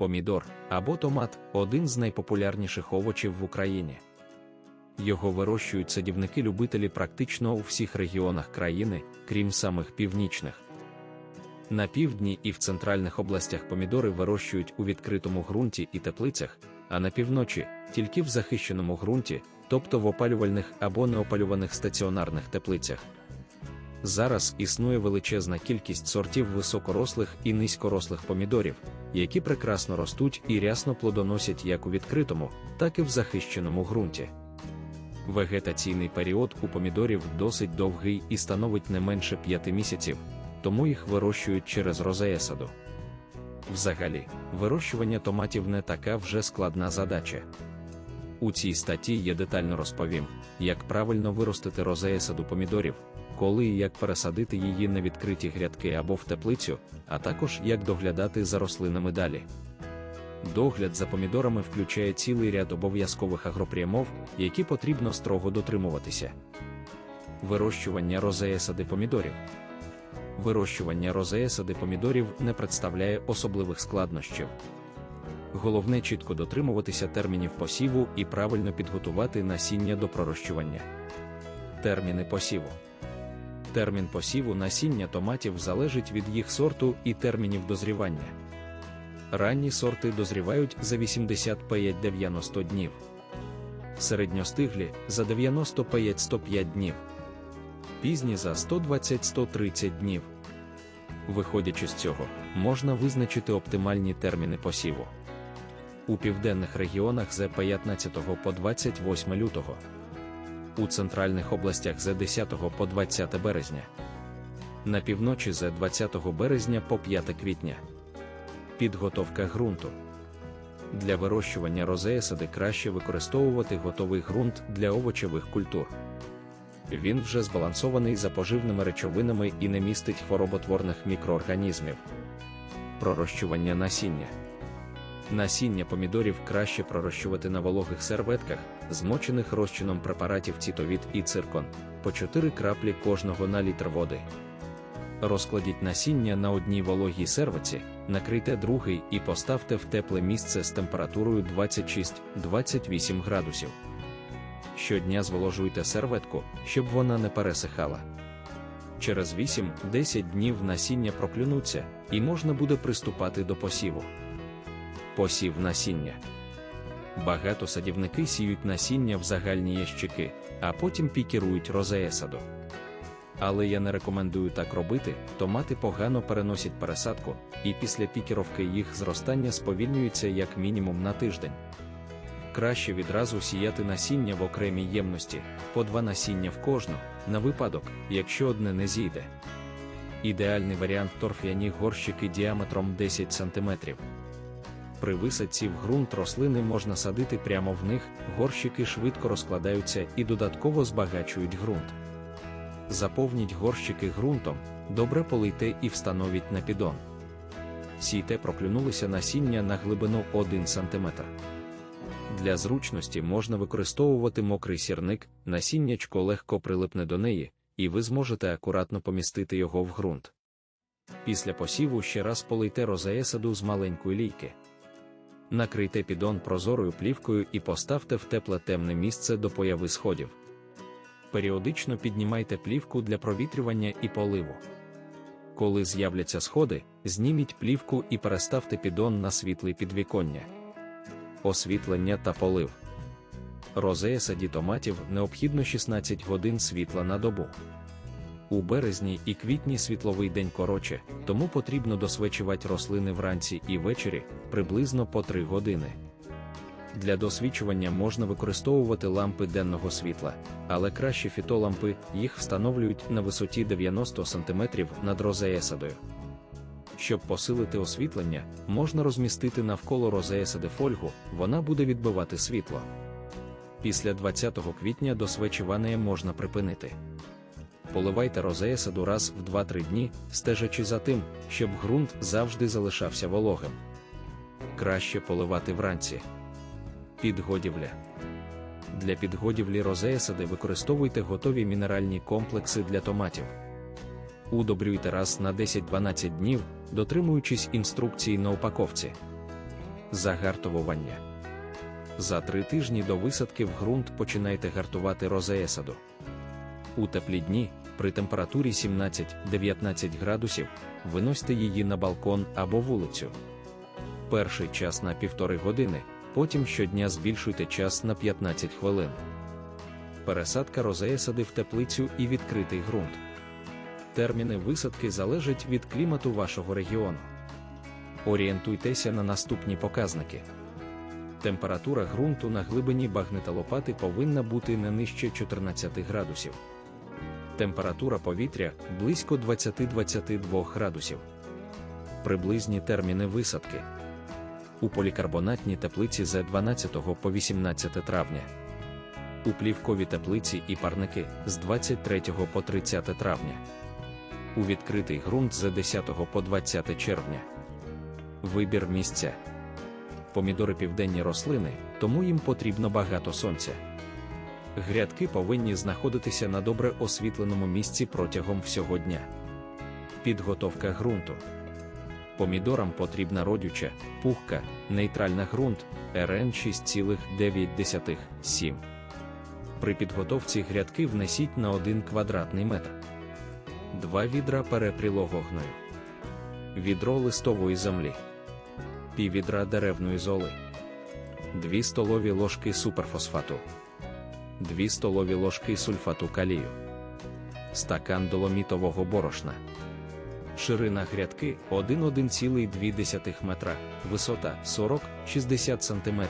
помідор або томат один з найпопулярніших овочів в Україні. Його вирощують садівники-любителі практично у всіх регіонах країни, крім самих північних. На півдні і в центральних областях помідори вирощують у відкритому ґрунті і теплицях, а на півночі тільки в захищеному ґрунті, тобто в опалювальних або неопалюваних стаціонарних теплицях. Зараз існує величезна кількість сортів високорослих і низькорослих помідорів, які прекрасно ростуть і рясно плодоносять як у відкритому, так і в захищеному ґрунті. Вегетаційний період у помідорів досить довгий і становить не менше 5 місяців, тому їх вирощують через розеесаду. Взагалі, вирощування томатів не така вже складна задача. У цій статті я детально розповім, як правильно виростити розеесаду помідорів, коли і як пересадити її на відкриті грядки або в теплицю, а також як доглядати за рослинами далі. Догляд за помідорами включає цілий ряд обов'язкових агропрямов, які потрібно строго дотримуватися. Вирощування розеесади помідорів. Вирощування розеесади помідорів не представляє особливих складнощів. Головне чітко дотримуватися термінів посіву і правильно підготувати насіння до пророщування. Терміни посіву. Термін посіву насіння томатів залежить від їх сорту і термінів дозрівання. Ранні сорти дозрівають за 85-90 днів. Середньостиглі за 95-105 днів. Пізні за 120-130 днів. Виходячи з цього, можна визначити оптимальні терміни посіву. У південних регіонах з 15 по 28 лютого, у центральних областях з 10 по 20 березня, на півночі з 20 березня по 5 квітня. Підготовка ґрунту. Для вирощування розеесади краще використовувати готовий ґрунт для овочевих культур. Він вже збалансований за поживними речовинами і не містить хвороботворних мікроорганізмів. Пророщування насіння. Насіння помідорів краще пророщувати на вологих серветках, змочених розчином препаратів цитовід і циркон, по 4 краплі кожного на літр води. Розкладіть насіння на одній вологій сервиці, накрийте другий і поставте в тепле місце з температурою 26-28 градусів. Щодня зволожуйте серветку, щоб вона не пересихала. Через 8-10 днів насіння проклюнуться, і можна буде приступати до посіву. Посів насіння. Багато садівники сіють насіння в загальні ящики, а потім пікірують розеесаду. Але я не рекомендую так робити, томати погано переносять пересадку, і після пікіровки їх зростання сповільнюється як мінімум на тиждень. Краще відразу сіяти насіння в окремій ємності, по два насіння в кожну, на випадок, якщо одне не зійде. Ідеальний варіант торф'яні горщики діаметром 10 см. При висадці в ґрунт рослини можна садити прямо в них, горщики швидко розкладаються і додатково збагачують ґрунт. Заповніть горщики ґрунтом, добре полийте і встановіть на піддон. Сійте проклюнулися насіння на глибину 1 см. Для зручності можна використовувати мокрий сірник, насіннячко легко прилипне до неї, і ви зможете акуратно помістити його в ґрунт. Після посіву ще раз полийте розеесаду з маленької лійки. Накрийте піддон прозорою плівкою і поставте в тепле темне місце до появи сходів. Періодично піднімайте плівку для провітрювання і поливу. Коли з'являться сходи, зніміть плівку і переставте піддон на світлий підвіконня. Освітлення та полив. Розея саді томатів необхідно 16 годин світла на добу. У березні і квітні світловий день короче, тому потрібно досвечувати рослини вранці і ввечері приблизно по 3 години. Для досвічування можна використовувати лампи денного світла, але краще фітолампи їх встановлюють на висоті 90 см над розеесадою. Щоб посилити освітлення, можна розмістити навколо розеесади фольгу, вона буде відбивати світло. Після 20 квітня досвечування можна припинити. Поливайте розеесаду раз в 2-3 дні, стежачи за тим, щоб ґрунт завжди залишався вологим. Краще поливати вранці. Підгодівля. Для підгодівлі розеесади використовуйте готові мінеральні комплекси для томатів. Удобрюйте раз на 10-12 днів, дотримуючись інструкцій на упаковці. Загартовування. За три тижні до висадки в ґрунт починайте гартувати розеесаду. У теплі дні, при температурі 17-19 градусів, виносьте її на балкон або вулицю. Перший час на півтори години, потім щодня збільшуйте час на 15 хвилин. Пересадка розеесади в теплицю і відкритий ґрунт. Терміни висадки залежать від клімату вашого регіону. Орієнтуйтеся на наступні показники. Температура ґрунту на глибині багнетолопати повинна бути не нижче 14 градусів. Температура повітря близько 20-22 градусів. Приблизні терміни висадки. У полікарбонатній теплиці з 12 по 18 травня. У плівковій теплиці і парники з 23 по 30 травня. У відкритий ґрунт з 10 по 20 червня. Вибір місця. Помідори південні рослини, тому їм потрібно багато сонця. Грядки повинні знаходитися на добре освітленому місці протягом всього дня. Підготовка ґрунту. Помідорам потрібна родюча, пухка, нейтральна ґрунт РН 6,9 При підготовці грядки внесіть на 1 квадратний метр. 2 відра перепрілого гною. Відро листової землі. Піввідра деревної золи. 2 столові ложки суперфосфату. 2 столові ложки сульфату калію. Стакан доломітового борошна. Ширина грядки 1,1,2 метра, висота 40-60 см.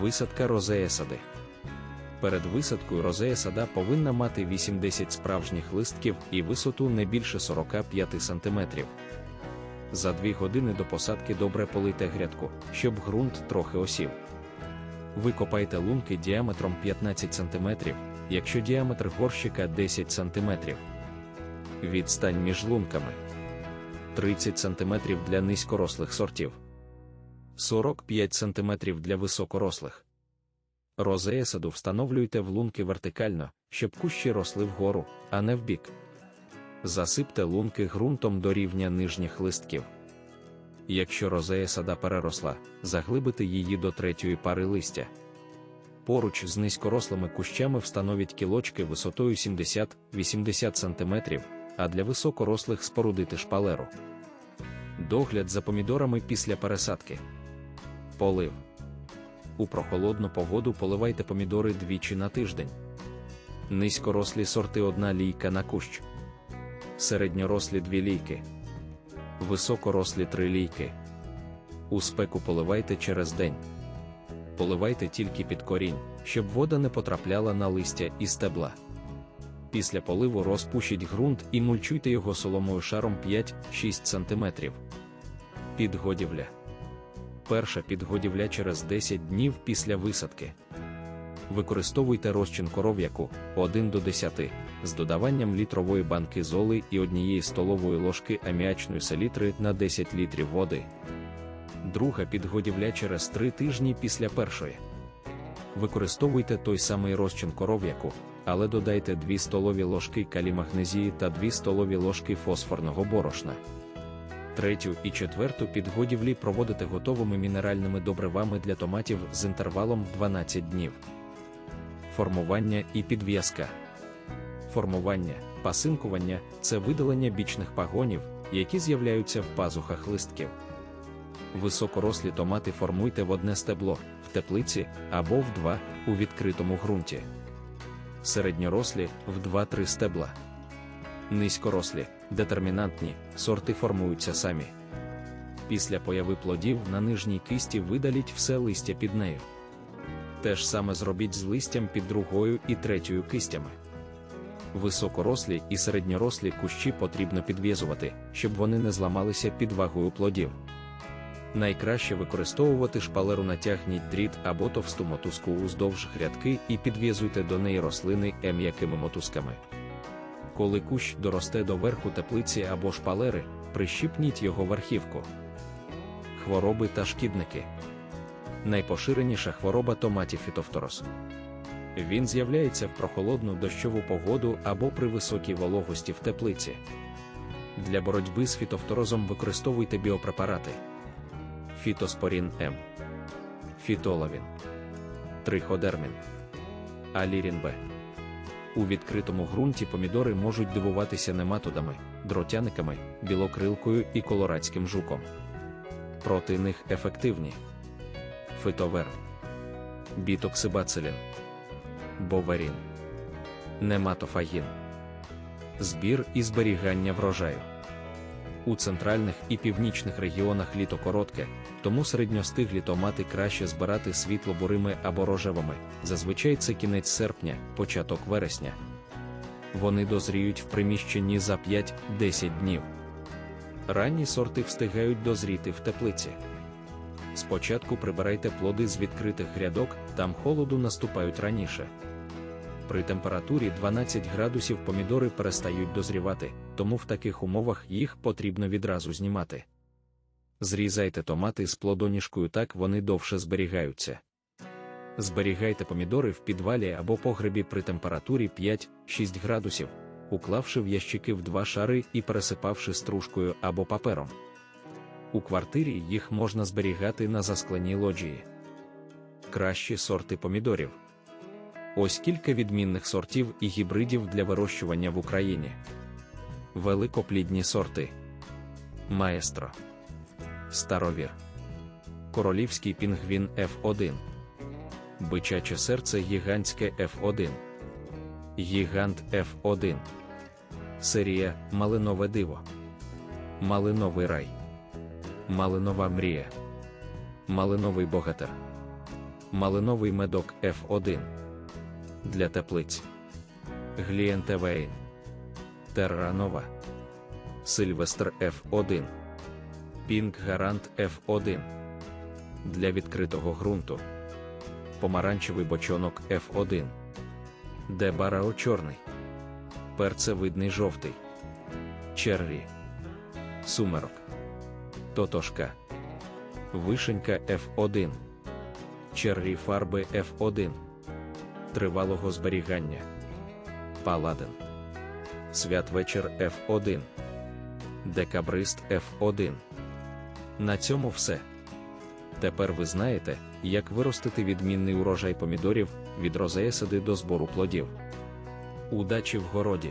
Висадка розея сади. Перед висадкою розея сада повинна мати 80 справжніх листків і висоту не більше 45 см. За 2 години до посадки добре полийте грядку, щоб ґрунт трохи осів. Викопайте лунки діаметром 15 см, якщо діаметр горщика 10 см. Відстань між лунками 30 см для низькорослих сортів, 45 см для високорослих. Розея саду встановлюйте в лунки вертикально, щоб кущі росли вгору, а не вбік. Засипте лунки ґрунтом до рівня нижніх листків. Якщо розея сада переросла, заглибите її до третьої пари листя. Поруч з низькорослими кущами встановіть кілочки висотою 70-80 см, а для високорослих спорудити шпалеру. Догляд за помідорами після пересадки. Полив. У прохолодну погоду поливайте помідори двічі на тиждень. Низькорослі сорти одна лійка на кущ. Середньорослі дві лійки. Високорослі три лійки. У спеку поливайте через день. Поливайте тільки під корінь, щоб вода не потрапляла на листя і стебла. Після поливу розпушіть ґрунт і мульчуйте його соломою шаром 5-6 см. Підгодівля. Перша підгодівля через 10 днів після висадки. Використовуйте розчин коров'яку 1 до 10 з додаванням літрової банки золи і однієї столової ложки аміачної селітри на 10 літрів води. Друга підгодівля через 3 тижні після першої. Використовуйте той самий розчин коров'яку, але додайте 2 столові ложки калімагнезії та 2 столові ложки фосфорного борошна. Третю і четверту підгодівлі проводите готовими мінеральними добривами для томатів з інтервалом 12 днів. Формування і підв'язка. Формування, пасинкування це видалення бічних пагонів, які з'являються в пазухах листків. Високорослі томати формуйте в одне стебло, в теплиці або в два у відкритому ґрунті. Середньорослі в 2-3 стебла. Низькорослі, детермінантні, сорти формуються самі. Після появи плодів на нижній кисті видаліть все листя під нею. Те ж саме зробіть з листям під другою і третьою кистями. Високорослі і середньорослі кущі потрібно підв'язувати, щоб вони не зламалися під вагою плодів. Найкраще використовувати шпалеру натягніть дріт або товсту мотузку уздовж грядки і підв'язуйте до неї рослини м'якими мотузками. Коли кущ доросте до верху теплиці або шпалери, прищіпніть його верхівку. Хвороби та шкідники. Найпоширеніша хвороба томатів фітофторос. Він з'являється в прохолодну дощову погоду або при високій вологості в теплиці. Для боротьби з фітофторозом використовуйте біопрепарати. Фітоспорін М. Фітолавін. Триходермін. Алірін Б. У відкритому ґрунті помідори можуть дивуватися нематодами, дротяниками, білокрилкою і колорадським жуком. Проти них ефективні фитовер, бітоксибацилін, боверін, нематофагін, збір і зберігання врожаю. У центральних і північних регіонах літо коротке, тому середньостиглі томати краще збирати світло-бурими або рожевими, зазвичай це кінець серпня, початок вересня. Вони дозріють в приміщенні за 5-10 днів. Ранні сорти встигають дозріти в теплиці. Спочатку прибирайте плоди з відкритих грядок, там холоду наступають раніше. При температурі 12 градусів помідори перестають дозрівати, тому в таких умовах їх потрібно відразу знімати. Зрізайте томати з плодоніжкою так вони довше зберігаються. Зберігайте помідори в підвалі або погребі при температурі 5-6 градусів, уклавши в ящики в два шари і пересипавши стружкою або папером. У квартирі їх можна зберігати на заскленій лоджії. Кращі сорти помідорів. Ось кілька відмінних сортів і гібридів для вирощування в Україні. Великоплідні сорти. Маестро. Старовір. Королівський пінгвін F1. Бичаче серце гігантське F1. Гігант F1. Серія Малинове диво. Малиновий рай. Малинова мрія. Малиновий богатир. Малиновий медок F1. Для теплиць. Глієнтевейн. Терранова. Сильвестр F1. Пінк Гарант F1. Для відкритого ґрунту. Помаранчевий бочонок F1. Дебарао чорний. Перцевидний жовтий. Черрі. Сумерок. Тотошка. Вишенька F1. Черрі фарби F1. Тривалого зберігання. Паладин. Святвечір F1. Декабрист F1. На цьому все. Тепер ви знаєте, як виростити відмінний урожай помідорів від розеясиди до збору плодів. Удачі в городі!